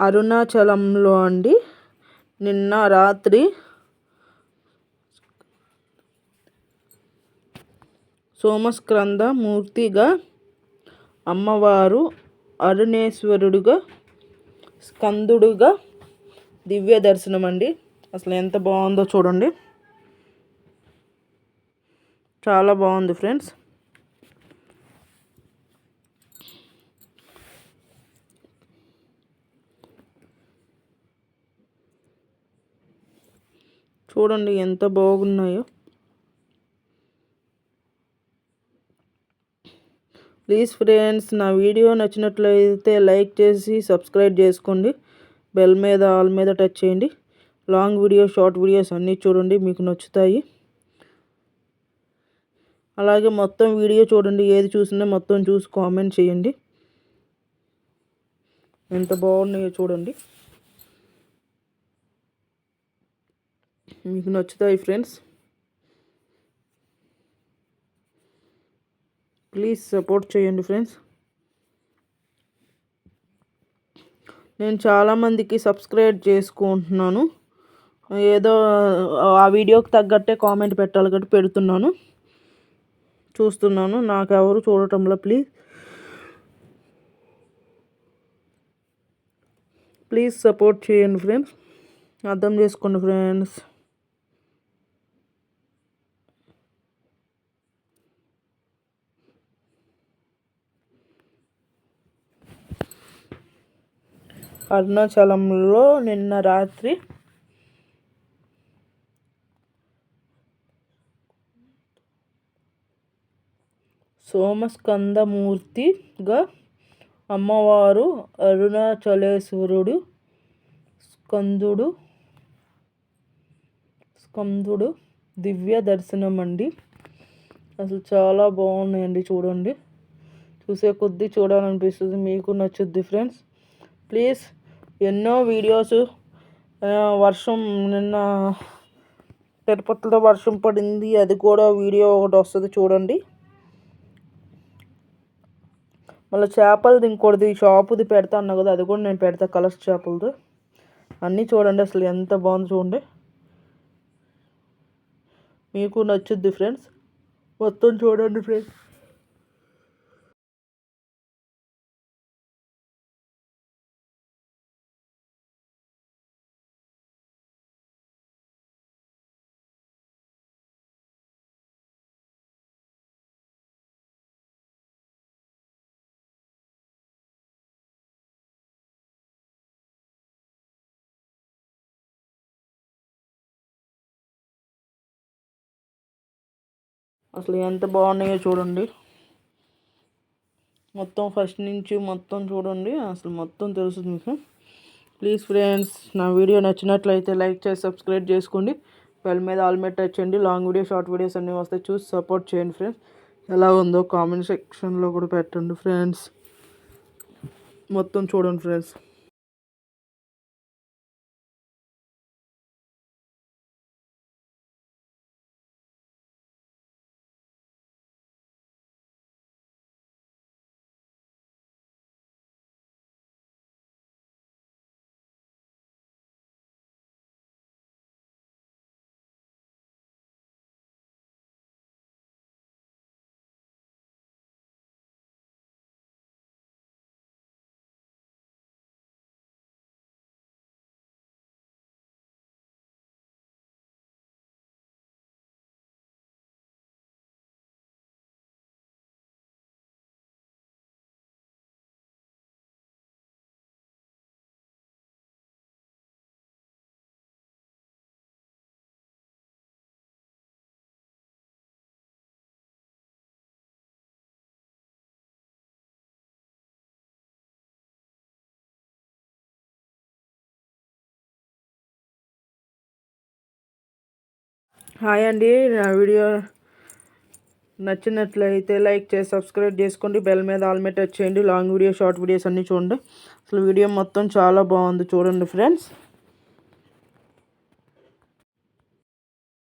అరుణాచలంలో అండి. నిన్న రాత్రి సోమస్కంద మూర్తిగా అమ్మవారు అరుణేశ్వరుడుగా స్కందుడుగా దివ్య దర్శనం అండి. అసలు ఎంత బాగుందో చూడండి. చాలా బాగుంది ఫ్రెండ్స్. చూడండి ఎంత బాగున్నాయో. ప్లీజ్ ఫ్రెండ్స్ నా వీడియో నచ్చినట్లయితే లైక్ చేసి సబ్స్క్రైబ్ చేసుకోండి. బెల్ మీద ఆల్ మీద టచ్ చేయండి. లాంగ్ వీడియో షార్ట్ వీడియోస్ అన్నీ చూడండి మీకు నచ్చుతాయి. అలాగే మొత్తం వీడియో చూడండి ఏది చూసినా మొత్తం చూసి కామెంట్ చేయండి. ఎంత బాగున్నాయో చూడండి. మీకు నచ్చుతాయి ఫ్రెండ్స్. ప్లీజ్ సపోర్ట్ చేయండి ఫ్రెండ్స్. నేను చాలామందికి సబ్స్క్రైబ్ చేసుకుంటున్నాను. ఏదో ఆ వీడియోకి తగ్గట్టే కామెంట్ పెట్టాలి కాబట్టి పెడుతున్నాను. చూస్తున్నాను నాకు ఎవరు చూడటంలో ప్లీజ్. ప్లీజ్ సపోర్ట్ చేయండి ఫ్రెండ్స్. అర్థం చేసుకోండి ఫ్రెండ్స్. అరుణాచలంలో నిన్న రాత్రి సోమస్కందమూర్తిగా అమ్మవారు అరుణాచలేశ్వరుడు స్కందుడు స్కందుడు దివ్య దర్శనం అండి అసలు చాలా బాగున్నాయండి చూడండి. చూసే కొద్దీ చూడాలనిపిస్తుంది. మీకు నచ్చుద్ది ఫ్రెండ్స్. ప్లీజ్ ఎన్నో వీడియోస్ వర్షం నిన్న తిరుపతిలో వర్షం పడింది. అది కూడా వీడియో ఒకటి వస్తుంది చూడండి. మళ్ళీ చేపలది ఇంకోటిది షాపుది పెడతా అన్నా కదా అది కూడా నేను పెడతా కలర్స్ చేపలది. అన్నీ చూడండి అసలు ఎంత బాగుంది చూడండి. మీకు నచ్చుద్ది ఫ్రెండ్స్ మొత్తం చూడండి ఫ్రెండ్స్ అసలు ఎంత బాగున్నాయో చూడండి. మొత్తం ఫస్ట్ నుంచి మొత్తం చూడండి. అసలు మొత్తం తెలుస్తుంది మీకు. ప్లీజ్ ఫ్రెండ్స్ నా వీడియో నచ్చినట్లయితే లైక్ చేసి సబ్స్క్రైబ్ చేసుకోండి. బెల్ మీద ఆల్ మీద టచ్ చేయండి. లాంగ్ వీడియో షార్ట్ వీడియోస్ అన్నీ వస్తే చూసి సపోర్ట్ చేయండి ఫ్రెండ్స్ ఎలా ఉందో కామెంట్ సెక్షన్లో కూడా పెట్టండి ఫ్రెండ్స్ మొత్తం చూడండి ఫ్రెండ్స్ హాయ్ అండి. నా వీడియో నచ్చినట్లయితే లైక్ చేసి సబ్స్క్రైబ్ చేసుకోండి. బెల్ మీద ఆల్ మీద టచ్ చేయండి. లాంగ్ వీడియో షార్ట్ వీడియోస్ అన్నీ చూడండి. అసలు వీడియో మొత్తం చాలా బాగుంది. చూడండి ఫ్రెండ్స్.